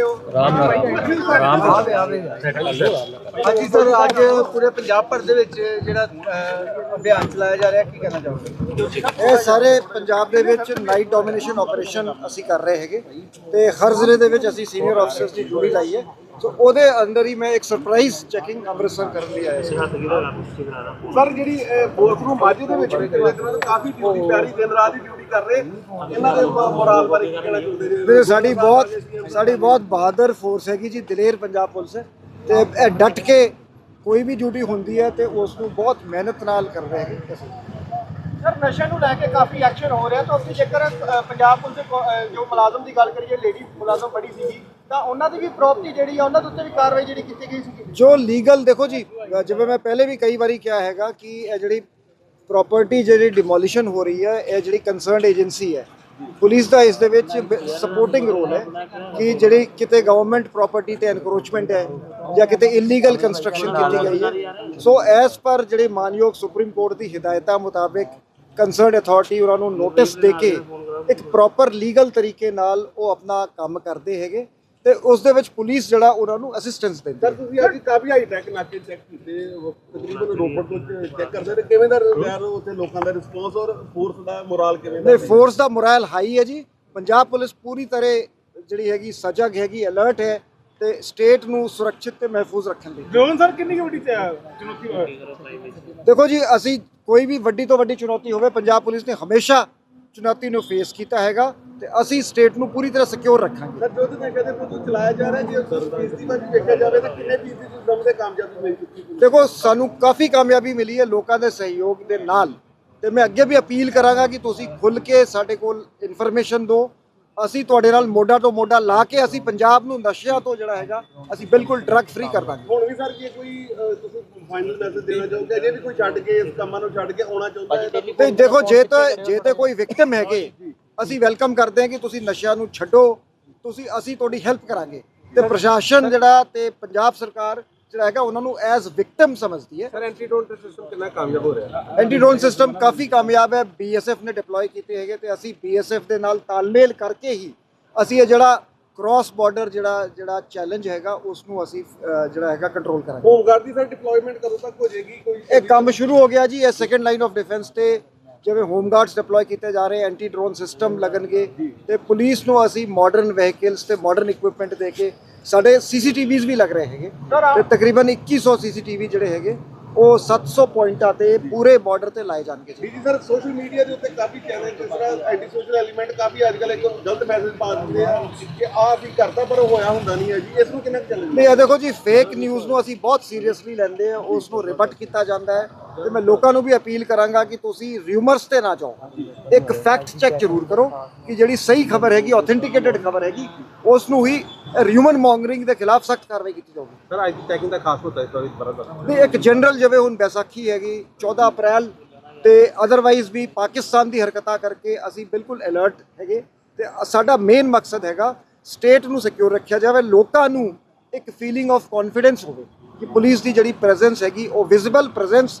ਕਿਵੇਂ ਹੋ। ਰਾਮ ਰਾਮ। ਹਾਂਜੀ ਸਰ ਅੱਜ ਪੂਰੇ ਪੰਜਾਬ ਭਰ ਦੇ ਵਿੱਚ ਜਿਹੜਾ ਅਭਿਆਨ ਚਲਾਇਆ ਜਾ ਰਿਹਾ ਕੀ ਕਹਿਣਾ ਚਾਹੋਗੇ? ਇਹ ਸਾਰੇ ਪੰਜਾਬ ਦੇ ਵਿੱਚ ਨਾਈਟ ਡੋਮੀਨੇਸ਼ਨ ਆਪਰੇਸ਼ਨ ਅਸੀਂ ਕਰ ਰਹੇ ਹੈਗੇ ਤੇ ਹਰ ਜ਼ਿਲ੍ਹੇ ਦੇ ਵਿੱਚ ਅਸੀਂ ਸੀਨੀਅਰ ਆਫੀਸਰਸ ਦੀ ਡਿਊਟੀ ਲਾਈ ਹੈ। ਸੋ ਉਹਦੇ ਅੰਦਰ ਹੀ ਮੈਂ ਇੱਕ ਸਰਪ੍ਰਾਈਜ਼ ਚੈਕਿੰਗ ਅੰਮ੍ਰਿਤਸਰ ਕਰਨ ਲਈ ਆਇਆ ਸੀ। ਸਰ ਜਿਹੜੀ ਬੋਰਡਰੂਮ ਮਾਝੇ ਦੇ ਵਿੱਚ ਕਾਫੀ ਡਿਊਟੀ ਪਿਆਰੀ ਦਿਨ ਰਾਤ ਦੀ ਡਿਊਟੀ ਕਰ ਰਹੇ। ਇਹਨਾਂ ਦੇ ਮੋਰਾਲ ਬਾਰੇ ਕੀ ਕਹਿਣਾ ਚਾਹੁੰਦੇ ਨੇ? ਸਾਡੀ ਬਹੁਤ ਸਾਡੀ ਬਹੁਤ ਬਹਾਦਰ ਫੋਰਸ ਹੈਗੀ ਜੀ ਦਲੇਰ ਪੰਜਾਬ ਪੁਲਿਸ। ਤੇ ਇਹ ਡਟ ਕੇ ਕੋਈ ਵੀ ਡਿਊਟੀ ਹੁੰਦੀ ਹੈ ਤੇ ਉਸ ਨੂੰ ਬਹੁਤ ਮਿਹਨਤ ਨਾਲ ਕਰ ਰਹੇ ਹੈਗੇ। ਸਰ ਨਸ਼ੇ ਨੂੰ ਲੈ ਕੇ ਕਾਫੀ ਐਕਸ਼ਨ ਹੋ ਰਿਹਾ। ਤਾਂ ਅਸੀਂ ਜੇਕਰ ਪੰਜਾਬ ਪੁਲਿਸ ਦੇ ਜੋ ਮੁਲਾਜ਼ਮ ਦੀ ਗੱਲ ਕਰੀਏ ਲੇਡੀ ਮੁਲਾਜ਼ਮ ਬੜੀ ਸੀਗੀ। ਤਾਂ ਉਹਨਾਂ ਦੀ ਵੀ ਪ੍ਰਾਪਰਟੀ ਜਿਹੜੀ ਆ, ਉਹਨਾਂ ਦੇ ਉੱਤੇ ਵੀ ਕਾਰਵਾਈ ਜਿਹੜੀ ਕੀਤੀ ਗਈ ਸੀ ਜੋ ਲੀਗਲ ਦੇਖੋ ਜੀ ਜਿਵੇਂ ਮੈਂ ਪਹਿਲੇ ਵੀ ਕਈ ਵਾਰੀ ਕਿਹਾ ਹੈਗਾ ਕਿ ਇਹ ਜਿਹੜੀ ਪ੍ਰਾਪਰਟੀ ਜਿਹੜੀ ਡਿਮੋਲੀਸ਼ਨ ਹੋ ਰਹੀ ਹੈ, ਇਹ ਜਿਹੜੀ ਕੰਸਰਨਡ ਏਜੰਸੀ ਹੈ, ਪੁਲਿਸ ਦਾ ਇਸ ਦੇ ਵਿੱਚ ਸਪੋਰਟਿੰਗ ਰੋਲ ਹੈ ਕਿ ਜਿਹੜੀ ਕਿਤੇ ਗਵਰਨਮੈਂਟ ਪ੍ਰਾਪਰਟੀ ਤੇ ਐਨਕਰੋਚਮੈਂਟ ਹੈ ਜਾਂ ਕਿਤੇ ਇਲੀਗਲ ਕੰਸਟਰਕਸ਼ਨ ਕੀਤੀ ਗਈ ਹੈ। ਸੋ ਐਸ ਪਰ ਜਿਹੜੇ ਮਾਨਯੋਗ ਸੁਪਰੀਮ ਕੋਰਟ ਦੀ ਹਦਾਇਤਾਂ ਮੁਤਾਬਿਕ ਕੰਸਰਨਡ ਅਥਾਰਟੀ ਉਹਨਾਂ ਨੂੰ ਨੋਟਿਸ ਦੇ ਕੇ ਇੱਕ ਪ੍ਰੋਪਰ ਲੀਗਲ ਤਰੀਕੇ ਨਾਲ ਉਹ ਆਪਣਾ ਕੰਮ ਕਰਦੇ ਹੈਗੇ। ਤੇ ਉਸ ਦੇ ਵਿੱਚ ਪੁਲਿਸ ਜਿਹੜਾ ਉਹਨਾਂ ਨੂੰ ਅਸਿਸਟੈਂਸ ਦਿੰਦੀ ਹੈ। ਸਰ ਤੁਸੀਂ ਅੱਜ ਕਾਫੀ ਹਾਈ ਟੈਕ ਨਾਕੇ ਚੈੱਕ ਕੀਤੇ ਉਹ ਤਕਰੀਬਨ ਰੋਪੜ ਤੋਂ ਚੈੱਕ ਕਰਦੇ ਨੇ। ਕਿਵੇਂ ਦਾ ਯਾਰ ਉੱਥੇ ਲੋਕਾਂ ਦਾ ਰਿਸਪੌਂਸ ਔਰ ਫੋਰਸ ਦਾ ਮੋਰਾਲ ਕਿਵੇਂ ਦਾ ਨਹੀਂ ਫੋਰਸ ਦਾ ਮੋਰਲ ਹਾਈ ਹੈ ਜੀ। ਪੰਜਾਬ ਪੁਲਿਸ ਪੂਰੀ ਤਰ੍ਹਾਂ ਜਿਹੜੀ ਹੈਗੀ ਸਜਗ ਹੈਗੀ ਅਲਰਟ ਹੈ ਤੇ ਸਟੇਟ ਨੂੰ ਸੁਰੱਖਿਅਤ ਤੇ ਮਹਿਫੂਜ਼ ਰੱਖਣ ਲਈ ਜੋਨ ਸਰ ਕਿੰਨੀ ਕੁ ਵੱਡੀ ਚੁਣੌਤੀ ਦੇਖੋ ਜੀ ਅਸੀਂ ਕੋਈ ਵੀ ਵੱਡੀ ਤੋਂ ਵੱਡੀ ਚੁਣੌਤੀ ਹੋਵੇ ਪੰਜਾਬ ਪੁਲਿਸ ਨੇ ਹਮੇਸ਼ਾ ਚੁਣੌਤੀ ਨੂੰ ਫੇਸ ਕੀਤਾ ਹੈਗਾ ਤੇ ਅਸੀਂ ਸਟੇਟ ਨੂੰ ਪੂਰੀ ਤਰ੍ਹਾਂ ਸਿਕਿਉਰ ਰੱਖਾਂਗੇ। ਸਰ ਜੋ ਤੇ ਕਹਿੰਦੇ ਪ੍ਰੋਜੈਕਟ ਚਲਾਇਆ ਜਾ ਰਿਹਾ ਜੇ ਫੀਸਦੀ ਵੱਲ ਵੀ ਵੇਖਿਆ ਜਾਵੇ ਤਾਂ ਕਿੰਨੇ ਫੀਸਦੀ ਤੋਂ ਦਮ ਦੇ ਕਾਮਯਾਬੀ ਮਿਲ ਚੁੱਕੀ ਹੈ? ਦੇਖੋ ਸਾਨੂੰ ਕਾਫੀ ਕਾਮਯਾਬੀ ਮਿਲੀ ਹੈ ਲੋਕਾਂ ਦੇ ਸਹਿਯੋਗ ਦੇ ਨਾਲ ਤੇ ਮੈਂ ਅੱਗੇ ਵੀ ਅਪੀਲ ਕਰਾਂਗਾ ਕਿ ਤੁਸੀਂ ਖੁੱਲ ਕੇ ਸਾਡੇ ਕੋਲ ਇਨਫੋਰਮੇਸ਼ਨ ਦਿਓ। ਅਸੀਂ ਤੁਹਾਡੇ ਨਾਲ ਮੋਢਾ ਤੋਂ ਮੋਢਾ ਲਾ ਕੇ ਅਸੀਂ ਪੰਜਾਬ ਨੂੰ ਨਸ਼ਿਆਂ ਤੋਂ ਜਿਹੜਾ ਹੈਗਾ ਅਸੀਂ ਬਿਲਕੁਲ ਡਰੱਗ ਫ੍ਰੀ ਕਰ ਦਾਂਗੇ। ਹੁਣ ਵੀ ਸਰ ਜੇ ਕੋਈ ਤੁਸੀਂ ਫਾਈਨਲ ਮੈਸੇਜ ਦੇਣਾ ਚਾਹੋਗੇ? ਅਜੇ ਵੀ ਕੋਈ ਛੱਡ ਕੇ ਇਸ ਕੰਮਾਂ ਨੂੰ ਛੱਡ ਕੇ ਆਉਣਾ ਚਾਹੁੰਦਾ ਹੈ? ਤਾਂ ਤੇ ਦੇਖੋ ਜੇ ਤਾਂ ਜੇ ਤੇ ਕੋਈ ਵਿਕਟਮ ਹੈਗੇ ਅਸੀਂ ਵੈਲਕਮ ਕਰਦੇ ਹਾਂ ਕਿ ਤੁਸੀਂ ਨਸ਼ਿਆਂ ਨੂੰ ਛੱਡੋ। ਤੁਸੀਂ ਅਸੀਂ ਤੁਹਾਡੀ ਹੈਲਪ ਕਰਾਂਗੇ। ਤੇ ਪ੍ਰਸ਼ਾਸਨ ਜਿਹੜਾ ਤੇ ਪੰਜਾਬ ਸਰਕਾਰ ਜਿਹੜਾ ਹੈਗਾ ਉਹਨਾਂ ਨੂੰ ਐਜ਼ ਵਿਕਟਮ ਸਮਝਦੀ ਹੈ। ਸਰ ਐਂਟੀਡੋਟ ਸਿਸਟਮ ਕਿੰਨਾ ਕਾਮਯਾਬ ਹੋ ਰਿਹਾ ਐਂਟੀ ਡਰੋਨ ਸਿਸਟਮ ਕਾਫੀ ਕਾਮਯਾਬ ਹੈ। ਬੀਐਸਐਫ ਨੇ ਡਿਪਲੋਏ ਕੀਤੇ ਹੈਗੇ ਤੇ ਅਸੀਂ ਬੀਐਸਐਫ ਦੇ ਨਾਲ ਤਾਲਮੇਲ ਕਰਕੇ ਹੀ ਅਸੀਂ ਇਹ ਜਿਹੜਾ ਕ੍ਰਾਸ ਬਾਰਡਰ ਜਿਹੜਾ ਜਿਹੜਾ ਚੈਲੰਜ ਹੈਗਾ ਉਸ ਨੂੰ ਅਸੀਂ ਜਿਹੜਾ ਹੈਗਾ ਕੰਟਰੋਲ ਕਰਾਂਗੇ। ਹੋਮਗਾਰਡ ਦੀ ਸਰ ਡਿਪਲੋਇਮੈਂਟ ਕਦੋਂ ਤੱਕ ਹੋ ਜਾਏਗੀ? ਕੋਈ ਇਹ ਕੰਮ ਸ਼ੁਰੂ ਹੋ ਗਿਆ ਜੀ ਇਹ ਸੈਕੰਡ ਲਾਈਨ ਆਫ ਡਿਫੈਂਸ ਤੇ ਜਿਵੇਂ ਹੋਮ ਗਾਰਡਸ ਡਿਪਲੋਏ ਕੀਤੇ ਜਾ ਰਹੇ ਐਂਟੀ ਡਰੋਨ ਸਿਸਟਮ ਲੱਗਣਗੇ ਤੇ ਪੁਲਿਸ ਨੂੰ ਅਸੀਂ ਮਾਡਰਨ ਵਹੀਕਲਸ ਤੇ ਮਾਡਰਨ ਇਕਵਿਪਮੈਂਟ ਦੇ ਕੇ ਸਾਡੇ ਸੀਸੀਟੀਵੀਜ਼ ਵੀ ਲੱਗ ਰਹੇ ਹੈਗੇ। ਤੇ ਤਕਰੀਬਨ 2100 ਸੀਸੀਟੀਵੀ ਜਿਹੜੇ ਹੈਗੇ ਉਹ 700 ਪੁਆਇੰਟਾਂ ਤੇ ਪੂਰੇ ਬਾਰਡਰ ਤੇ ਲਾਏ ਜਾਣਗੇ ਜੀ। ਜੀ ਸਰ ਸੋਸ਼ਲ ਮੀਡੀਆ ਦੇ ਉੱਤੇ ਕਾਫੀ ਚੈਨਲ ਜਿਸ ਤਰ੍ਹਾਂ ਐਂਟੀ ਸੋਸ਼ਲ ਐਲੀਮੈਂਟ ਕਾਫੀ ਅੱਜ ਕੱਲ੍ਹ ਇੱਕ ਗਲਤ ਮੈਸੇਜ ਪਾ ਦਿੰਦੇ ਆ ਕਿ ਆਹ ਵੀ ਕਰਦਾ ਪਰ ਉਹ ਹੋਇਆ ਹੁੰਦਾ ਨਹੀਂ ਹੈ ਜੀ। ਇਸ ਨੂੰ ਕਿੰਨਾ ਚੱਲਦਾ ਨਹੀਂ ਇਹ ਦੇਖੋ ਜੀ ਫੇਕ ਨਿਊਜ਼ ਨੂੰ ਅਸੀਂ ਬਹੁਤ ਸੀਰੀਅਸਲੀ ਲੈਂਦੇ ਹਾਂ ਉਸ ਨੂੰ ਰਿਬਟ ਕੀਤਾ ਜਾਂਦਾ ਹੈ। ਤੇ ਮੈਂ ਲੋਕਾਂ ਨੂੰ ਵੀ ਅਪੀਲ ਕਰਾਂਗਾ ਕਿ ਤੁਸੀਂ ਰਿਊਮਰਸ ਤੇ ਨਾ ਜਾਓ। ਇੱਕ ਫੈਕਟ ਚੈੱਕ ਜ਼ਰੂਰ ਕਰੋ ਕਿ ਜਿਹੜੀ ਸਹੀ ਖਬਰ ਹੈਗੀ ਆਥੈਂਟਿਕੇਟਡ ਖਬਰ ਹੈਗੀ ਉਸ ਨੂੰ ਹੀ ਰਿਊਮਨ ਮੌਂਗਰਿੰਗ ਦੇ ਖਿਲਾਫ ਸਖਤ ਕਾਰਵਾਈ ਕੀਤੀ ਜਾਊਗੀ। ਸਰ ਅੱਜ ਦੀ ਟੈਕਿੰਗ ਦਾ ਖਾਸ ਹੁੰਦਾ ਇਸ ਵਾਰ ਇਸ ਬਾਰੇ ਨਹੀਂ ਇੱਕ ਜਨਰਲ ਜਿਵੇਂ ਹੁਣ ਬੈਸਾਖੀ ਹੈਗੀ 14 ਅਪ੍ਰੈਲ ਤੇ ਅਦਰਵਾਈਜ਼ ਵੀ ਪਾਕਿਸਤਾਨ ਦੀ ਹਰਕਤਾਂ ਕਰਕੇ ਅਸੀਂ ਬਿਲਕੁਲ ਅਲਰਟ ਹੈਗੇ। ਤੇ ਸਾਡਾ ਮੇਨ ਮਕਸਦ ਹੈਗਾ ਸਟੇਟ ਨੂੰ ਸਿਕਿਉਰ ਰੱਖਿਆ ਜਾਵੇ ਲੋਕਾਂ ਨੂੰ ਇੱਕ ਫੀਲਿੰਗ ਆਫ ਕੌਨਫੀਡੈਂਸ ਹੋਵੇ ਕਿ ਪੁਲਿਸ ਦੀ ਜਿਹੜੀ ਪ੍ਰੈਜ਼ੈਂਸ ਹੈਗੀ ਉਹ ਵਿਜ਼ੀਬਲ ਪ੍ਰੈਜ਼ੈਂਸ